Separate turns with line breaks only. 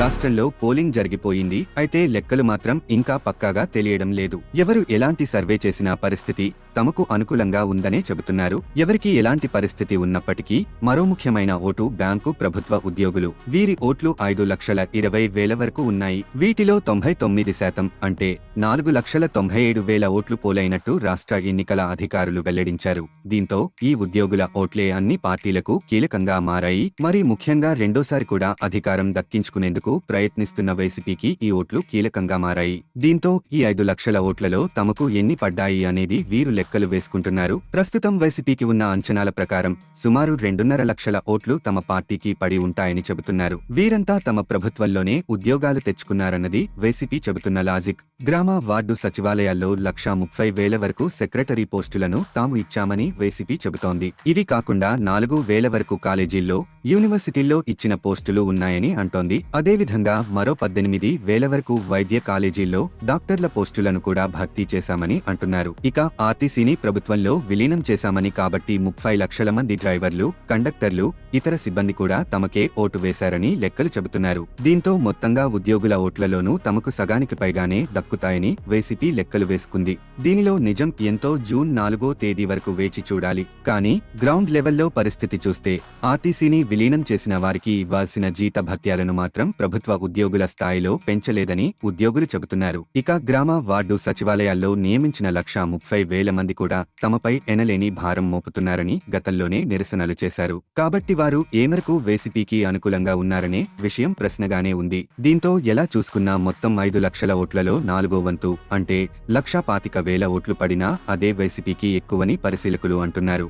రాష్ట్రంలో పోలింగ్ జరిగిపోయింది. అయితే లెక్కలు మాత్రం ఇంకా పక్కాగా తెలియడం లేదు. ఎవరు ఎలాంటి సర్వే చేసినా పరిస్థితి తమకు అనుకూలంగా ఉందనే చెబుతున్నారు. ఎవరికి ఎలాంటి పరిస్థితి ఉన్నప్పటికీ మరో ముఖ్యమైన ఓటు బ్యాంకు ప్రభుత్వ ఉద్యోగులు. వీరి ఓట్లు ఐదు లక్షల ఇరవై వేల వరకు ఉన్నాయి. వీటిలో తొంభై తొమ్మిది శాతం అంటే నాలుగు లక్షల తొంభై ఏడు వేల ఓట్లు పోలైనట్టు రాష్ట్ర ఎన్నికల అధికారులు వెల్లడించారు. దీంతో ఈ ఉద్యోగుల ఓట్లే అన్ని పార్టీలకు కీలకంగా మారాయి. మరి ముఖ్యంగా రెండోసారి కూడా అధికారం దక్కించుకునేందుకు ప్రయత్నిస్తున్న వైసీపీకి ఈ ఓట్లు కీలకంగా మారాయి. దీంతో ఈ ఐదు లక్షల ఓట్లలో తమకు ఎన్ని పడ్డాయి అనేది వీరు లెక్కలు వేసుకుంటున్నారు. ప్రస్తుతం వైసీపీకి ఉన్న అంచనాల ప్రకారం సుమారు రెండున్నర లక్షల ఓట్లు తమ పార్టీకి పడి ఉంటాయని చెబుతున్నారు. వీరంతా తమ ప్రభుత్వంలోనే ఉద్యోగాలు తెచ్చుకున్నారన్నది వైసీపీ చెబుతున్న లాజిక్. గ్రామ వార్డు సచివాలయాల్లో లక్షా ముప్పై వేల వరకు సెక్రటరీ పోస్టులను తాము ఇచ్చామని వైసీపీ చెబుతోంది. ఇది కాకుండా నాలుగు వేల వరకు కాలేజీల్లో యూనివర్సిటీల్లో ఇచ్చిన పోస్టులు ఉన్నాయని అంటోంది. అదేవిధంగా మరో పద్దెనిమిది వేల వరకు వైద్య కాలేజీల్లో డాక్టర్ల పోస్టులను కూడా భర్తీ చేశామని అంటున్నారు. ఇక ఆర్టీసీని ప్రభుత్వంలో విలీనం చేశామని కాబట్టి ముప్పై లక్షల మంది డ్రైవర్లు కండక్టర్లు ఇతర సిబ్బంది కూడా తమకే ఓటు వేశారని లెక్కలు చెబుతున్నారు. దీంతో మొత్తంగా ఉద్యోగుల ఓట్లలోనూ తమకు సగానికి పైగానే దక్కుతాయని వైసీపీ లెక్కలు వేసుకుంది. దీనిలో నిజం ఎంతో జూన్ నాలుగో తేదీ వరకు వేచి చూడాలి. కానీ గ్రౌండ్ లెవెల్లో పరిస్థితి చూస్తే ఆర్టీసీని విలీనం చేసిన వారికి ఇవ్వాల్సిన జీత భత్యాలను మాత్రం ప్రభుత్వ ఉద్యోగుల స్థాయిలో పెంచలేదని ఉద్యోగులు చెబుతున్నారు. ఇక గ్రామ వార్డు సచివాలయాల్లో నియమించిన లక్షా ముప్పై వేల మంది కూడా తమపై ఎనలేని భారం మోపుతున్నారని గతంలోనే నిరసనలు చేశారు. కాబట్టి వారు ఏ మేరకు వైసీపీకి అనుకూలంగా ఉన్నారనే విషయం ప్రశ్నగానే ఉంది. దీంతో ఎలా చూసుకున్నా మొత్తం ఐదు లక్షల ఓట్లలో నాలుగో వంతు అంటే లక్షా పాతిక వేల ఓట్లు పడినా అదే వైసీపీకి ఎక్కువని పరిశీలకులు అంటున్నారు.